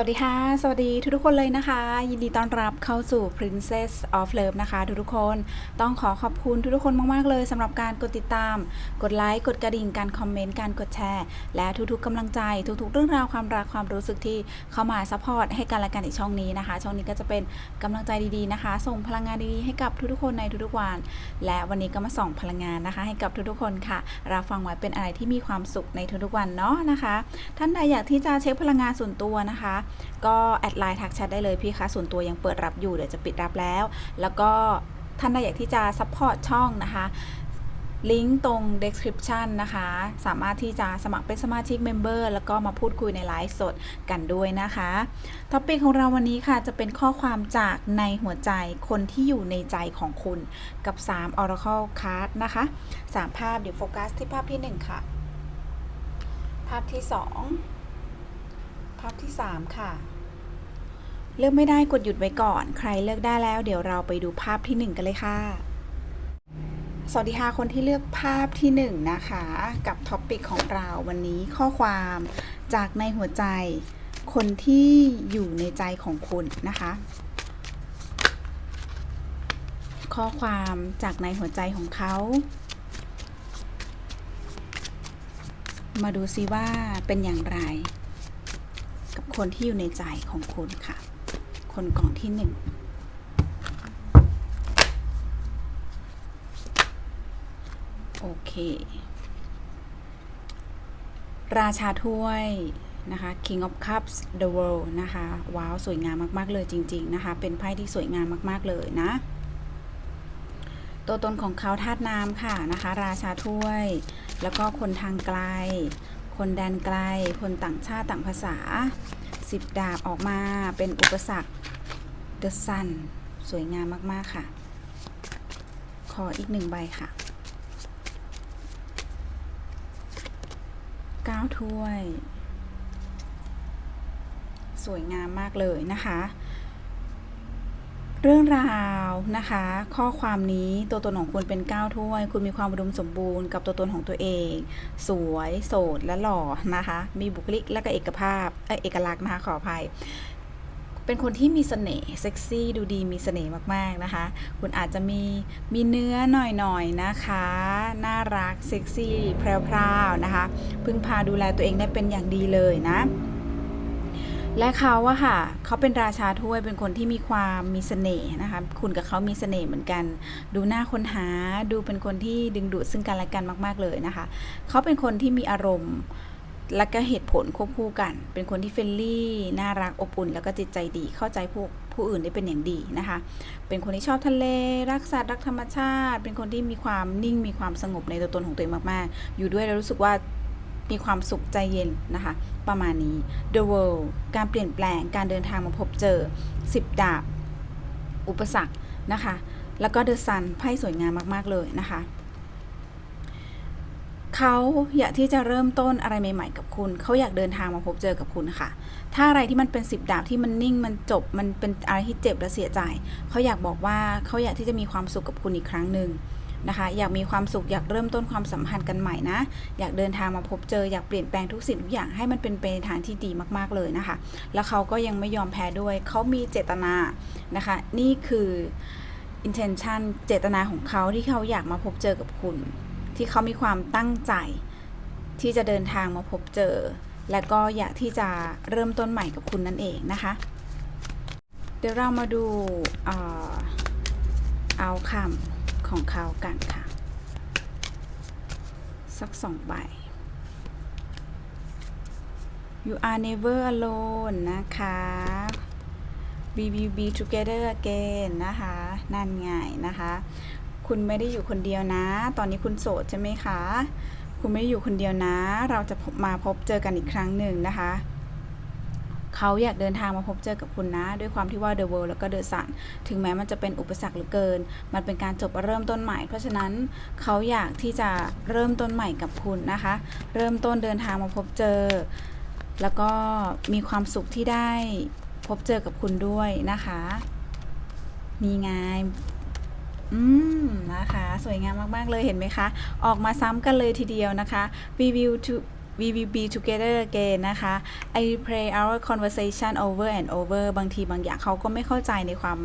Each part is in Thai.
วัสดีค่ะ สวัสดีทุกๆคนเลยนะคะ ยินดีต้อนรับเข้าสู่ Princess of Love นะคะทุกๆคนต้องขอขอบคุณทุกๆคนมากๆเลยสำหรับการกดติดตาม กดไลค์กดกระดิ่งการคอมเมนต์การกดแชร์ และทุกๆกำลังใจทุกๆ เรื่องราวความรักความรู้สึกที่เข้ามาซัพพอร์ตให้กันและกันในช่องนี้นะคะ ช่องนี้ก็จะเป็นกำลังใจดีๆนะคะ ส่งพลังงานดีๆให้กับทุกๆคนในทุกๆวัน และวันนี้ก็มาส่องพลังงานนะคะ ให้กับทุกๆคนค่ะรับฟังไว้เป็นอะไรที่มีความสุขในทุกๆวันเนาะนะคะ ท่านใดอยากที่จะเช็คพลังงานส่วนตัวนะคะก็แอดไลน์ทักแชทได้เลยพี่คะส่วนตัวยังเปิดรับอยู่เดี๋ยวจะปิดรับแล้ว แล้วก็ท่านใดอยากที่จะซัพพอร์ตช่องนะคะลิงก์ตรง description นะคะ สามารถที่จะสมัครเป็นสมาชิกเมมเบอร์แล้วก็มาพูดคุยในไลฟ์สดกันด้วยนะคะท็อปิกของเราวันนี้ค่ะ จะเป็นข้อความจากในหัวใจคนที่อยู่ในใจของคุณกับ 3 Oracle Card นะคะ 3 ภาพเดี๋ยวโฟกัสที่ภาพที่ 1 ค่ะ ภาพที่ 2 ภาพที่ 3 ค่ะ เลือกไม่ได้กดหยุดไว้ก่อน ใครเลือกได้แล้ว เดี๋ยวเราไปดูภาพที่ 1 กันเลยค่ะ สวัสดีค่ะคนที่เลือกภาพที่ 1 นะคะ กับท็อปปิกของเราวันนี้ข้อความจากในหัวใจ คนที่อยู่ในใจของคุณนะคะ ข้อความจากในหัวใจของเขามาดูซิว่าเป็นอย่างไร คนที่อยู่ในใจของคุณค่ะ คนกล่องที่หนึ่งโอเค ราชาถ้วยนะคะ King of Cups the World นะคะ ว้าว สวยงามมาก ๆ เลยจริง ๆ นะคะ เป็นไพ่ที่สวยงามมาก ๆ เลยนะ ตัวตนของเขาธาตุน้ำค่ะนะคะ ราชาถ้วย แล้วก็คนทางไกล คนแดนไกล คนต่างชาติต่างภาษาสิบดาบออกมาเป็นอุปสรรค The Sun สวยงามมาก ๆ ค่ะ ขออีกหนึ่งใบค่ะเก้าถ้วย สวยงามมากเลยนะคะ เรื่องราวนะคะ ข้อความนี้ตัวตนของคุณเป็นก้าวถ้วย คุณมีความอุดมสมบูรณ์กับตัวตนของตัวเอง สวย โสดและหล่อนะคะ มีบุคลิกและก็เอกภาพเอเอกลักษณ์นะคะขออภัยเป็นคนที่มีเสน่ห์เซ็กซี่ดูดีมีเสน่ห์มากๆนะคะ คุณอาจจะมีมีเนื้อหน่อยๆนะคะ น่ารักเซ็กซี่แพรวๆนะคะ พึ่งพาดูแลตัวเองได้เป็นอย่างดีเลยนะ และเขาอะค่ะเขาเป็นราชาถ้วยเป็นคนที่มีความมีเสน่ห์นะคะ คุณกับเขามีเสน่ห์เหมือนกัน ดูหน้าคนหาดูเป็นคนที่ดึงดูดซึ่งกันและกันมาก ๆเลยนะคะ เขาเป็นคนที่มีอารมณ์และก็เหตุผลควบคู่กัน เป็นคนที่เฟรนลี่ น่ารักอบอุ่น แล้วก็จิตใจดี เข้าใจผู้ผู้อื่นได้เป็นอย่างดีนะคะ เป็นคนที่ชอบทะเล รักสัตว์รักธรรมชาติ เป็นคนที่มีความนิ่ง มีความสงบในตัวตนของตัวเองมาก ๆ อยู่ด้วยแล้วรู้สึกว่า มีความสุขใจเย็นนะคะ ประมาณนี้ The World การเปลี่ยนแปลงการเดินทางมาพบเจอ 10 ดาบ อุปสรรคนะคะ แล้วก็ The Sun ไพ่สวยงามมาก ๆ เลยนะคะเขาอยากที่จะเริ่มต้นอะไรใหม่ ๆ กับคุณ เขาอยากเดินทางมาพบเจอกับคุณค่ะ ถ้าอะไรที่มันเป็นสิบดาบที่มันนิ่งมันจบ มันเป็นอะไรที่เจ็บและเสียใจ เขาอยากบอกว่าเขาอยากที่จะมีความสุขกับคุณอีกครั้งหนึ่ง นะคะ อยากมีความสุขอยากเริ่มต้นความสัมพันธ์กันใหม่นะ อยากเดินทางมาพบเจออยากเปลี่ยนแปลงทุกสิ่งทุกอย่างให้มันเป็นไปในทางที่ดีมากๆเลยนะคะ แล้วเขาก็ยังไม่ยอมแพ้ด้วยเขามีเจตนานะคะ นี่คือ intention เจตนาของเขาที่เขาอยากมาพบเจอกับคุณ ที่เขามีความตั้งใจที่จะเดินทางมาพบเจอ และก็อยากที่จะเริ่มต้นใหม่กับคุณนั่นเองนะคะ เดี๋ยวเรามาดูเอาคำ ของเขากันค่ะ สักสองใบ you are never alone นะคะ we will be together again นะคะ นั่นไงนะคะ คุณไม่ได้อยู่คนเดียวนะ ตอนนี้คุณโสดใช่ไหมคะ คุณไม่ได้อยู่คนเดียวนะ เราจะมาพบเจอกันอีกครั้งหนึ่งนะคะ เขาอยากเดินทางมาพบเจอกับคุณนะ ด้วยความที่ว่า The World แล้วก็ The Sun ถึงแม้มันจะเป็นอุปสรรคหลือเกิน มันเป็นการจบเริ่มต้นใหม่ เพราะฉะนั้นเขาอยากที่จะเริ่มต้นใหม่กับคุณนะคะ เริ่มต้นเดินทางมาพบเจอ แล้วก็มีความสุขที่ได้พบเจอกับคุณด้วยนะคะนี่ไงอืม นะคะ สวยงามมาก ๆ เลยเห็นไหมคะ ออกมาซ้ำกันเลยทีเดียวนะคะ we will to we will be together again นะคะ I play our conversation over and over บางทีบางอย่างเขาก็ไม่เข้าใจในความ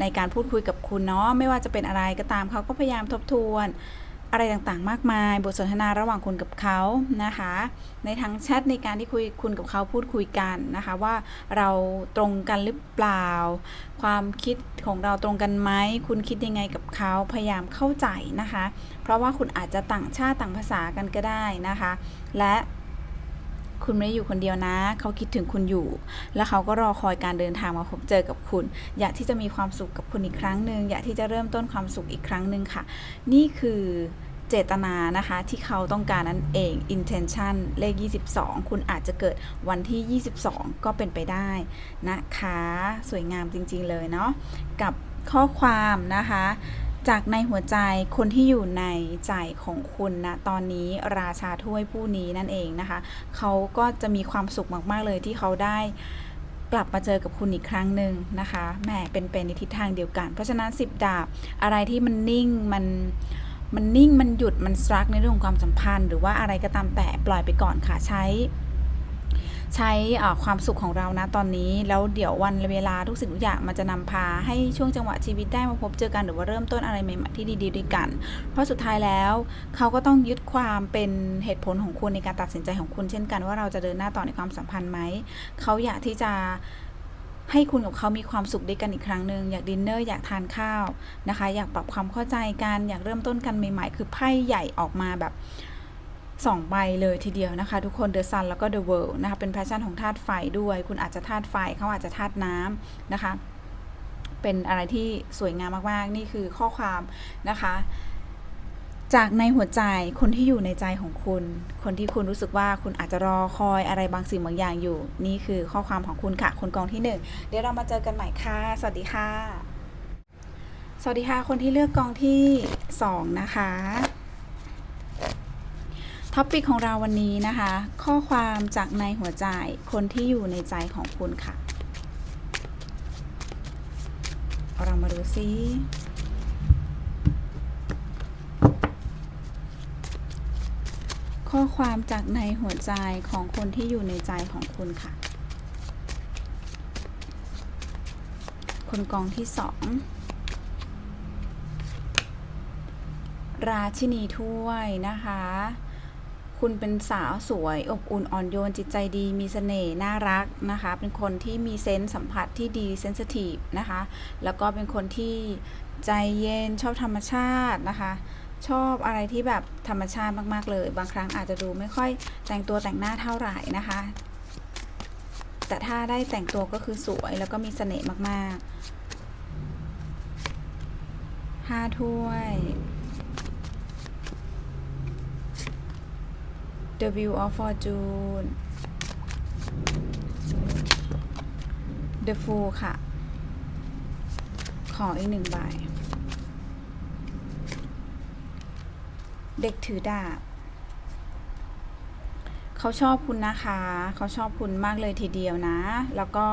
ในการพูดคุยกับคุณเนาะไม่ว่าจะเป็นอะไรก็ตามเขาก็พยายามทบทวนอะไรต่างๆ มากมาย บทสนทนาระหว่างคุณกับเขานะคะ ในทั้งแชทในการที่คุยคุณกับเขาพูดคุยกันนะคะ ว่าเราตรงกันหรือเปล่า ความคิดของเราตรงกันไหมคุณคิดยังไงกับเขาพยายามเข้าใจนะคะ เพราะว่าคุณอาจจะต่างชาติต่างภาษากันก็ได้นะคะ และ คุณไม่ได้อยู่คนเดียวนะ เขาคิดถึงคุณอยู่ และเขาก็รอคอยการเดินทางมาพบเจอกับคุณ อยากที่จะมีความสุขกับคุณอีกครั้งหนึ่งอยากที่จะเริ่มต้นความสุขอีกครั้งหนึ่งค่ะ นี่คือเจตนานะคะที่เขาต้องการนั่นเอง intention เลข 22 คุณอาจจะเกิดวันที่ 22 ก็เป็นไปได้นะคะ สวยงามจริงๆเลยเนาะกับข้อความนะคะ จากในหัวใจคนที่อยู่ในใจของคุณนะตอนนี้ราชาถ้วยผู้นี้นั่นเองนะคะ เขาก็จะมีความสุขมากๆเลยที่เขาได้กลับมาเจอกับคุณอีกครั้งหนึ่งนะคะแหมเป็นเป็นในทิศทางเดียวกัน เพราะฉะนั้นสิบดาบอะไรที่มันนิ่งมันมันนิ่งมันหยุดมันสตรักในเรื่องของความสัมพันธ์ หรือว่าอะไรก็ตามแต่ปล่อยไปก่อนค่ะใช้ ใช้ความสุขของเรานะตอนนี้ แล้วเดี๋ยววันเวลาทุกสิ่งทุกอย่างมันจะนำพาให้ช่วงจังหวะชีวิตได้มาพบเจอกันหรือว่าเริ่มต้นอะไรใหม่ๆที่ดีๆด้วยกัน เพราะสุดท้ายแล้วเขาก็ต้องยึดความเป็นเหตุผลของคุณในการตัดสินใจของคุณ เช่นกันว่าเราจะเดินหน้าต่อในความสัมพันธ์ไหมเขาอยากที่จะให้คุณกับเขามีความสุขด้วยกันอีกครั้งหนึ่งอยากดินเนอร์อยากทานข้าวนะคะ อยากปรับความเข้าใจกัน อยากเริ่มต้นกันใหม่ ๆ คือไพ่ใหญ่ออกมาแบบ สองใบเลยทีเดียวนะคะ ทุกคน The Sun แล้วก็ The World นะคะ เป็นแพชชั่นของธาตุไฟด้วย คุณอาจจะธาตุไฟเขาอาจจะธาตุน้ำนะคะ เป็นอะไรที่สวยงามมากๆ นี่คือข้อความนะคะ จากในหัวใจคนที่อยู่ในใจของคุณ คนที่คุณรู้สึกว่าคุณอาจจะรอคอยอะไรบางสิ่งบางอย่างอยู่ นี่คือข้อความของคุณค่ะคนกองที่หนึ่งเดี๋ยวเรามาเจอกันใหม่ค่ะ สวัสดีค่ะ สวัสดีค่ะ คนที่เลือกกองที่สองนะคะ ท็อปปิกของเราวันนี้นะคะ ข้อความจากในหัวใจคนที่อยู่ในใจของคุณค่ะ เรามาดูซิข้อความจากในหัวใจของคนที่อยู่ในใจของคุณค่ะ คนกองที่สองราชินีถ้วยนะคะ คุณเป็นสาวสวย อบอุ่นอ่อนโยนจิตใจดี มีเสน่ห์น่ารักนะคะ เป็นคนที่มีเซนส์สัมผัสที่ดีเซนซิทีฟนะคะ แล้วก็เป็นคนที่ใจเย็นชอบธรรมชาตินะคะชอบอะไรที่แบบธรรมชาติมาก ๆ เลย บางครั้งอาจจะดูไม่ค่อยแต่งตัวแต่งหน้าเท่าไหร่นะคะ แต่ถ้าได้แต่งตัวก็คือสวยแล้วก็มีเสน่ห์มาก ๆห้าถ้วย The Wheel of Fortune The Fool ค่ะ ขออีกหนึ่งใบ เด็กถือดาบ เขาชอบคุณนะคะ เขาชอบคุณมากเลยทีเดียวนะ แล้วก็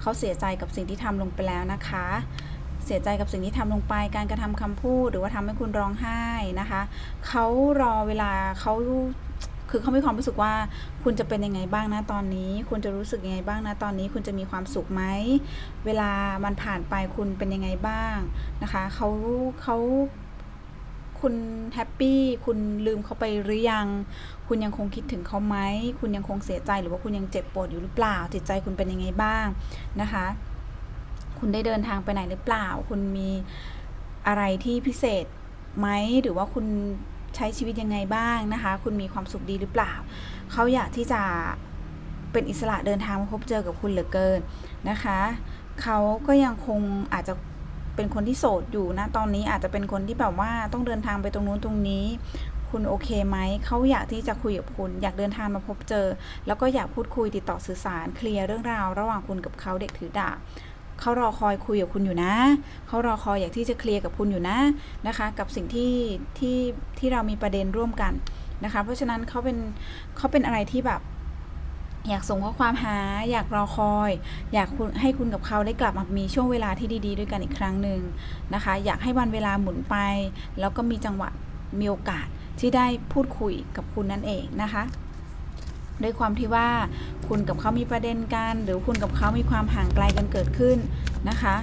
เขาเสียใจกับสิ่งที่ทำลงไปแล้วนะคะเสียใจกับสิ่งที่ทำลงไป การกระทำคำพูด หรือว่าทำให้คุณร้องไห้นะคะ เขารอเวลาเขา คือเขามีความรู้สึกว่า คุณจะเป็นยังไงบ้างนะตอนนี้ คุณจะรู้สึกยังไงบ้างนะตอนนี้ คุณจะมีความสุขไหม เวลามันผ่านไปคุณเป็นยังไงบ้างนะคะเขาเขาคุณแฮปปี้คุณลืมเขาไปหรือยัง คุณยังคงคิดถึงเขาไหม คุณยังคงเสียใจหรือว่าคุณยังเจ็บปวดอยู่หรือเปล่า จิตใจคุณเป็นยังไงบ้างนะคะ คุณได้เดินทางไปไหนหรือเปล่า คุณมีอะไรที่พิเศษไหมหรือว่าคุณ ใช้ชีวิตยังไงบ้างนะคะ คุณมีความสุขดีหรือเปล่า เขาอยากที่จะเป็นอิสระเดินทางมาพบเจอกับคุณเหลือเกินนะคะ เขาก็ยังคงอาจจะเป็นคนที่โสดอยู่นะตอนนี้อาจจะเป็นคนที่แบบว่าต้องเดินทางไปตรงนู้นตรงนี้ คุณโอเคไหมเขาอยากที่จะคุยกับคุณ อยากเดินทางมาพบเจอ แล้วก็อยากพูดคุยติดต่อสื่อสารเคลียร์เรื่องราว ระหว่างคุณกับเขาเด็กถือดาบ เขารอคอยคุยกับคุณอยู่นะ เขารอคอยอยากที่จะเคลียร์กับคุณอยู่นะนะคะ กับสิ่งที่ที่ที่เรามีประเด็นร่วมกันนะคะ เพราะฉะนั้นเขาเป็นเขาเป็นอะไรที่แบบ อยากส่งข้อความหา อยากรอคอย อยากให้คุณกับเขาได้กลับมามีช่วงเวลาที่ดี ๆ ด้วยกันอีกครั้งหนึ่งนะคะ อยากให้วันเวลาหมุนไป แล้วก็มีจังหวะมีโอกาสที่ได้พูดคุยกับคุณนั่นเองนะคะ ด้วยความที่ว่าคุณกับเขามีประเด็นกันหรือคุณกับเขามีความห่างไกลกันเกิดขึ้นนะคะ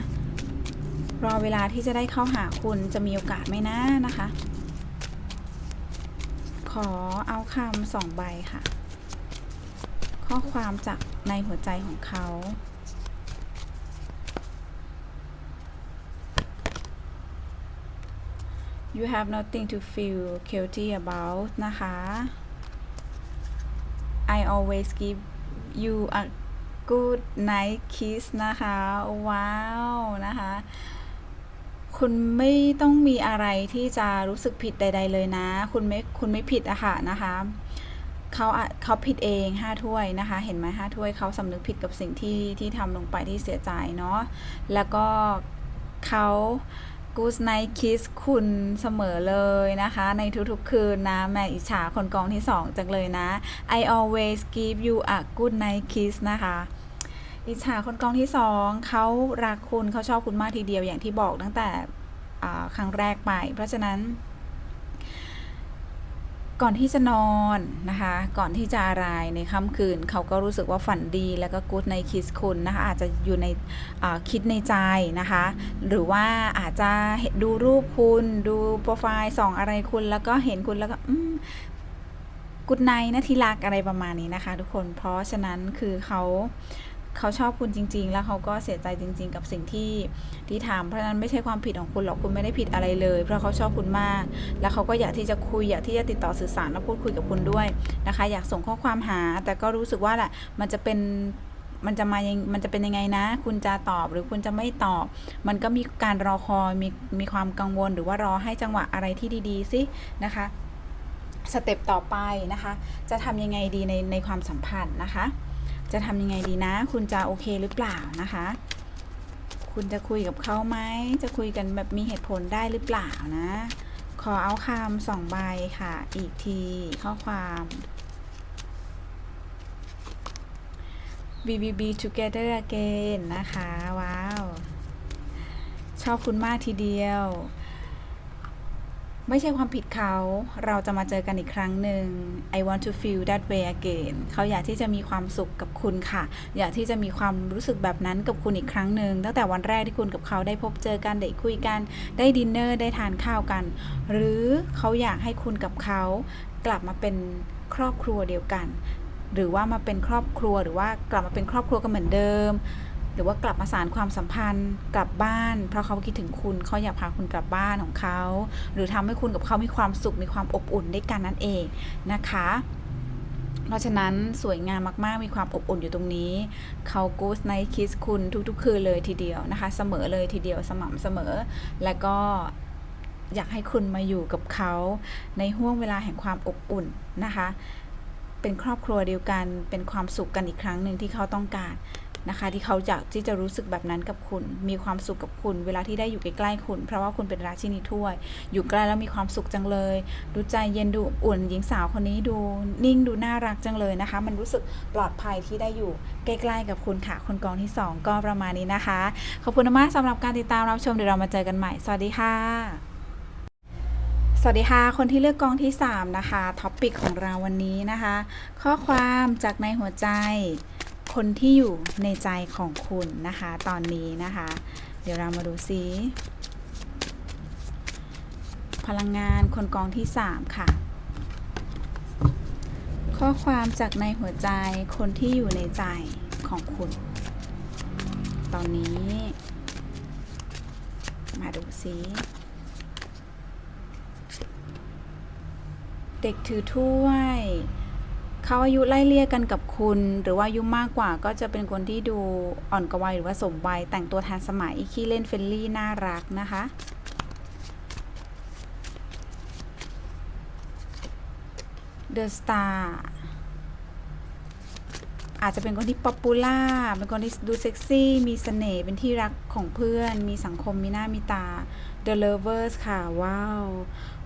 รอเวลาที่จะได้เข้าหาคุณจะมีโอกาสไหมนะนะคะ ขอเอาคำสองใบค่ะ ข้อความจากในหัวใจของเขา you have nothing to feel guilty about นะคะ I always give you a good night kiss นะคะ ว้าว นะคะ คุณไม่ต้องมีอะไรที่จะรู้สึกผิดใด ๆ เลยนะ คุณไม่ คุณไม่ผิดอะค่ะนะคะเขาเขาผิดเองห้าถ้วยนะคะ เห็นไหมห้าถ้วยเขาสำนึกผิดกับสิ่งที่ที่ทำลงไปที่เสียใจเนาะ แล้วก็เขา กูสไนคิสคุณเสมอเลยนะคะ ในทุกๆคืนนะแม่อิจฉาคนกองที่สองจังเลยนะ I always give you a good night kiss นะคะอิจฉาคนกองที่สองเขารักคุณเขาชอบคุณมากทีเดียวอย่างที่บอกตั้งแต่ครั้งแรกไป เพราะฉะนั้น ก่อนที่จะนอนนะคะ ก่อนที่จะอะไรในค่ำคืน เขาก็รู้สึกว่าฝันดีแล้วก็กู๊ดในคิสคุณนะคะ อาจจะอยู่ในคิดในใจนะคะ หรือว่าอาจจะดูรูปคุณดูโปรไฟล์ส่องอะไรคุณแล้วก็เห็นคุณแล้วก็อืมกุดไนนะที่รักอะไรประมาณนี้นะคะ ทุกคนเพราะฉะนั้นคือเขา เขาชอบคุณจริง ๆ แล้วเขาก็เสียใจจริง ๆ กับสิ่งที่ที่ทำเพราะฉะนั้นไม่ใช่ความผิดของคุณหรอกคุณไม่ได้ผิดอะไรเลย เพราะเขาชอบคุณมาก แล้วเขาก็อยากที่จะคุยอยากที่จะติดต่อสื่อสารและพูดคุยกับคุณด้วยนะคะ อยากส่งข้อความหา แต่ก็รู้สึกว่าแหละมันจะเป็นมันจะมายังมันจะเป็นยังไงนะ คุณจะตอบหรือคุณจะไม่ตอบ มันก็มีการรอคอยมีมีความกังวลหรือว่ารอให้จังหวะอะไรที่ดีๆสินะคะสเต็ปต่อไปนะคะ จะทำยังไงดีในในความสัมพันธ์นะคะ จะทำยังไงดีนะ คุณจะโอเคหรือเปล่านะคะ คุณจะคุยกับเขาไหม จะคุยกันแบบมีเหตุผลได้หรือเปล่านะ ขอเอาคำสองใบค่ะ อีกทีข้อความ we will be together again นะคะ ว้าว ชอบคุณมากทีเดียว ไม่ใช่ความผิดเขา เราจะมาเจอกันอีกครั้งหนึ่ง I want to feel that way again เขาอยากที่จะมีความสุขกับคุณค่ะ อยากที่จะมีความรู้สึกแบบนั้นกับคุณอีกครั้งหนึ่ง ตั้งแต่วันแรกที่คุณกับเขาได้พบเจอกัน ได้คุยกัน ได้ดินเนอร์ ได้ทานข้าวกัน หรือเขาอยากให้คุณกับเขา กลับมาเป็นครอบครัวเดียวกัน หรือว่ามาเป็นครอบครัว หรือว่ากลับมาเป็นครอบครัวกันเหมือนเดิม รือว่ากลับมาสารความสัมพันธ์กลับบ้าน เพราะเขาคิดถึงคุณเขาอยากพาคุณกลับบ้านของเขา หรือทำให้คุณกับเขามีความสุขมีความอบอุ่นด้วยกันนั่นเองนะคะ เพราะฉะนั้นสวยงามมากๆ มีความอบอุ่นอยู่ตรงนี้เขากูสไนคิสคุณทุกๆ คืนเลยทีเดียวนะคะ เสมอเลยทีเดียวสม่ำเสมอ และก็อยากให้คุณมาอยู่กับเขาในห่วงเวลาแห่งความอบอุ่นนะคะ เป็นครอบครัวเดียวกัน เป็นความสุขกันอีกครั้งหนึ่งที่เขาต้องการ นะคะ ที่เขาอยากที่จะรู้สึกแบบนั้นกับคุณ มีความสุขกับคุณ เวลาที่ได้อยู่ใกล้ๆคุณ เพราะว่าคุณเป็นราชินีถ้วย อยู่ใกล้แล้วมีความสุขจังเลย ดูใจเย็นดูอบอุ่นหญิงสาวคนนี้ดูนิ่งดูน่ารักจังเลยนะคะ มันรู้สึกปลอดภัยที่ได้อยู่ใกล้ๆกับคุณค่ะ คนกองที่สองก็ประมาณนี้นะคะ ขอบคุณมากสำหรับการติดตามรับชมเดี๋ยวเรามาเจอกันใหม่ สวัสดีค่ะสวัสดีค่ะ คนที่เลือกกองที่ 3 นะคะ ท็อปปิกของเราวันนี้นะคะ ข้อความจากในหัวใจ คนที่อยู่ในใจของคุณนะคะ ตอนนี้นะคะ เดี๋ยวเรามาดูซิพลังงานคนกองที่ 3 ค่ะ ข้อความจากในหัวใจคนที่อยู่ในใจของคุณ ตอนนี้ มาดูซิเด็กถือถ้วย เขาอายุไล่เลี่ยกันกับคุณ หรือว่าอายุมากกว่าก็จะเป็นคนที่ดูอ่อนกว่าวัยหรือว่าสมวัยแต่งตัวทันสมัยขี้เล่นเฟรนลี่น่ารักนะคะ The Star อาจจะเป็นคนที่ป๊อปปูล่าเป็นคนที่ดูเซ็กซี่ มีเสน่ห์เป็นที่รักของเพื่อน มีสังคมมีหน้ามีตา The Lovers ค่ะ ว้าว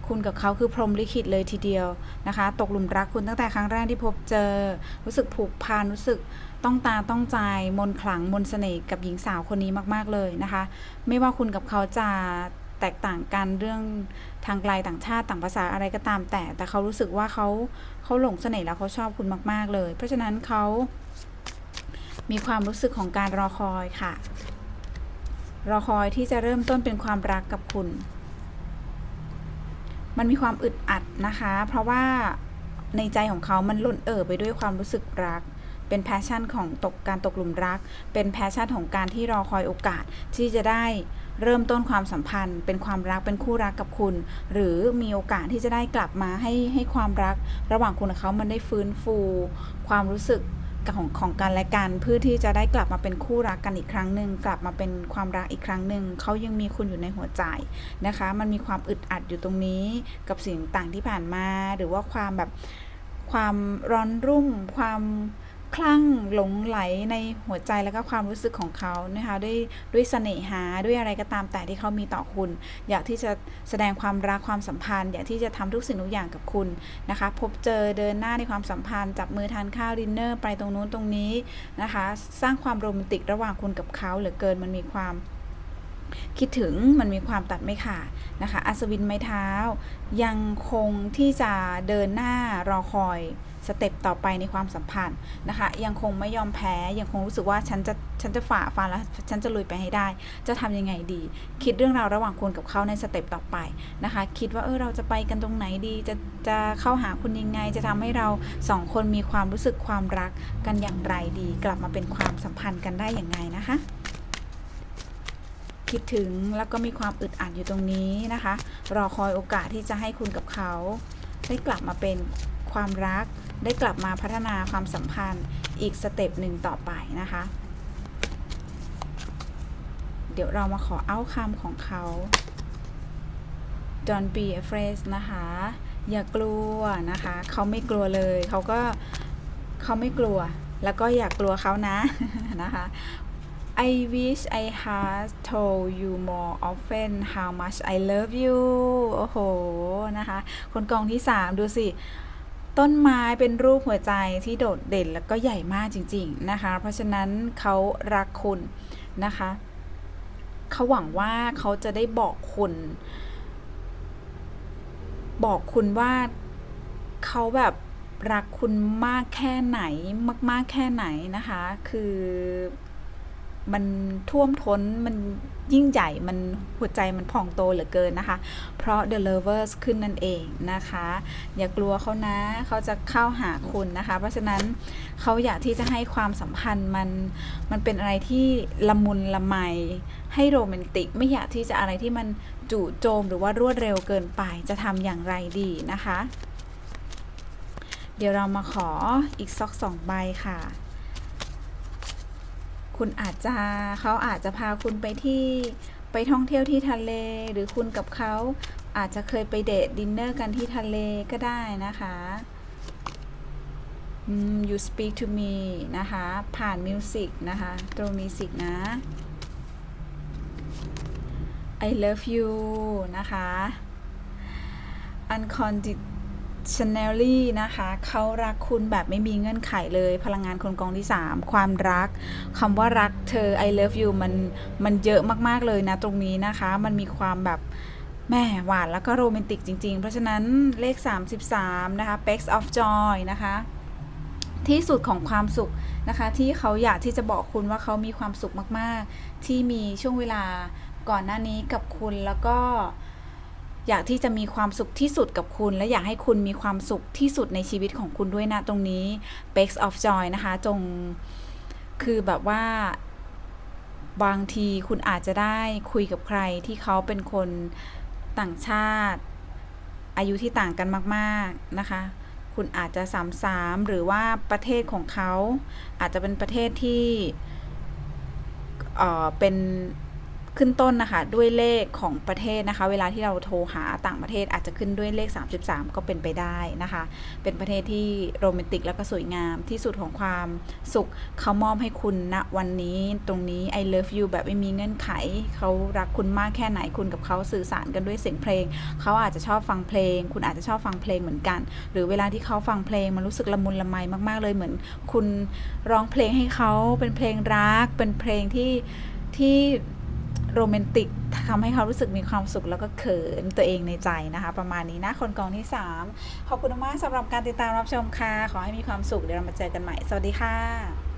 คุณกับเขาคือพรหมลิขิตเลยทีเดียวนะคะ ตกหลุมรักคุณตั้งแต่ครั้งแรกที่พบเจอ รู้สึกผูกพันรู้สึกต้องตาต้องใจมนขลังมนเสน่ห์กับหญิงสาวคนนี้มากๆเลยนะคะ ไม่ว่าคุณกับเขาจะแตกต่างกันเรื่องทางไกลต่างชาติต่างภาษาอะไรก็ตามแต่ แต่เขารู้สึกว่าเขาเขาหลงเสน่ห์แล้วเขาชอบคุณมาก ๆ เลย เพราะฉะนั้นเขามีความรู้สึกของการรอคอยค่ะ รอคอยที่จะเริ่มต้นเป็นความรักกับคุณ มันมีความอึดอัดนะคะ เพราะว่าในใจของเขามันล้นเอ่อไปด้วยความรู้สึกรัก เป็นแพชชั่นของตกการตกหลุมรัก เป็นแพชชั่นของการที่รอคอยโอกาสที่จะได้เริ่มต้นความสัมพันธ์ เป็นความรักเป็นคู่รักกับคุณ หรือมีโอกาสที่จะได้กลับมาให้ให้ความรัก ระหว่างคุณกับเขามันได้ฟื้นฟู ความรู้สึก ของของกันและกันเพื่อที่จะได้กลับมาเป็นคู่รักกันอีกครั้งหนึ่งกลับมาเป็นความรักอีกครั้งหนึ่งเขายังมีคุณอยู่ในหัวใจนะคะ มันมีความอึดอัดอยู่ตรงนี้กับสิ่งต่างที่ผ่านมา หรือว่าความแบบความร้อนรุ่มความ คลั่งหลงไหลในหัวใจแล้วก็ความรู้สึกของเขานะคะด้วยด้วยเสน่หาด้วยอะไรก็ตามแต่ที่เขามีต่อคุณ อยากที่จะแสดงความรักความสัมพันธ์ อยากที่จะทำทุกสิ่งทุกอย่างกับคุณนะคะ พบเจอเดินหน้าในความสัมพันธ์ จับมือทานข้าวดินเนอร์ไปตรงนู้นตรงนี้นะคะ สร้างความโรแมนติกระหว่างคุณกับเขาเหลือเกินมันมีความคิดถึงมันมีความตัดไม่ขาดนะคะ อัศวินไม้เท้า ยังคงที่จะเดินหน้ารอคอย สเต็ปต่อไปในความสัมพันธ์นะคะ ยังคงไม่ยอมแพ้ยังคงรู้สึกว่าฉันจะฉันจะฝ่าฟันแล้วฉันจะลุยไปให้ได้ จะทำยังไงดี คิดเรื่องราวระหว่างคุณกับเขาในสเต็ปต่อไปนะคะ คิดว่าเออเราจะไปกันตรงไหนดีจะจะเข้าหาคุณยังไง จะทำให้เราสองคนมีความรู้สึกความรักกันอย่างไรดี กลับมาเป็นความสัมพันธ์กันได้อย่างไงนะคะคิดถึงแล้วก็มีความอึดอัดอยู่ตรงนี้นะคะ รอคอยโอกาสที่จะให้คุณกับเขา ได้กลับมาเป็นความรัก ได้กลับมาพัฒนาความสัมพันธ์อีกสเต็ปหนึ่งต่อไปนะคะ เดี๋ยวเรามาขอเอาคำของเขา Don't be afraid นะคะ อย่ากลัวนะคะ เขาไม่กลัวเลย เขาก็เขาไม่กลัว แล้วก็อย่ากลัวเขานะนะคะ I wish I had told you more often how much I love you โอ้โห นะคะ คนกองที่ 3 ดูสิ ต้นไม้เป็นรูปหัวใจที่โดดเด่นแล้วก็ใหญ่มากจริง ๆนะคะ เพราะฉะนั้นเขารักคุณนะคะเขาหวังว่าเขาจะได้บอกคุณ บอกคุณว่าเขาแบบรักคุณมากแค่ไหนมาก ๆ แค่ไหนนะคะ คือ มันท่วมท้นมันยิ่งใหญ่มันหัวใจมันพองโตเหลือเกินนะคะ เพราะ The Lovers ขึ้นนั่นเองนะคะ อย่ากลัวเขานะเขาจะเข้าหาคุณนะคะ เพราะฉะนั้นเขาอยากที่จะให้ความสัมพันธ์มันมันเป็นอะไรที่ละมุนละไมให้โรแมนติก ไม่อยากที่จะอะไรที่มันจู่โจมหรือว่ารวดเร็วเกินไปจะทำอย่างไรดีนะคะ เดี๋ยวเรามาขออีกสักสองใบค่ะ คุณอาจจะเขาอาจจะพาคุณไปที่ไปท่องเที่ยวที่ทะเล หรือคุณกับเขาอาจจะเคยไปเดทดินเนอร์กันที่ทะเลก็ได้นะคะ you speak to me นะคะ ผ่านมิวสิกนะคะ ตรงมิวสิกนะ I love you นะคะ Unconditional unconditionally นะคะเขารักคุณแบบไม่มีเงื่อนไขเลยพลังงานคนกองที่ 3 ความรักคำว่ารักเธอ I love you มันมันเยอะมากๆเลยนะตรงนี้นะคะ มันมีความแบบแม่หวานแล้วก็โรแมนติกจริง ๆ เพราะฉะนั้นเลข 33 นะคะ p e x of joy นะคะ ที่สุดของความสุขนะคะ ที่เขาอยากที่จะบอกคุณว่าเขามีความสุขมากๆ ที่มีช่วงเวลาก่อนหน้านี้กับคุณแล้วก็ อยากที่จะมีความสุขที่สุดกับคุณ และอยากให้คุณมีความสุขที่สุดในชีวิตของคุณด้วยนะตรงนี้ p e x of joy นะคะ จงคือแบบว่าบางทีคุณอาจจะได้คุยกับใครที่เขาเป็นคนต่างชาติ อายุที่ต่างกันมากๆนะคะ คุณอาจจะสามสามหรือว่าประเทศของเขาอาจจะเป็นประเทศที่เอ่อเป็น ขึ้นต้นนะคะ ด้วยเลขของประเทศนะคะ เวลาที่เราโทรหาต่างประเทศอาจจะขึ้นด้วยเลข 33 ก็เป็นไปได้นะคะ เป็นประเทศที่โรแมนติกแล้วก็สวยงามที่สุดของความสุขเขามอบให้คุณณวันนี้ตรงนี้ I love you แบบไม่มีเงื่อนไข เขารักคุณมากแค่ไหนคุณกับเขาสื่อสารกันด้วยเสียงเพลง เขาอาจจะชอบฟังเพลง คุณอาจจะชอบฟังเพลงเหมือนกัน หรือเวลาที่เขาฟังเพลงมันรู้สึกละมุนละไมมาก ๆ เลยเหมือน คุณร้องเพลงให้เขาเป็นเพลงรัก เป็นเพลงที่ที่ โรแมนติกทำให้เขารู้สึกมีความสุขแล้วก็เขินตัวเองในใจนะคะ ประมาณนี้นะคนกองที่ 3 ขอบคุณมากสำหรับการติดตามรับชมค่ะ ขอให้มีความสุขเดี๋ยวเรามาเจอกันใหม่ สวัสดีค่ะ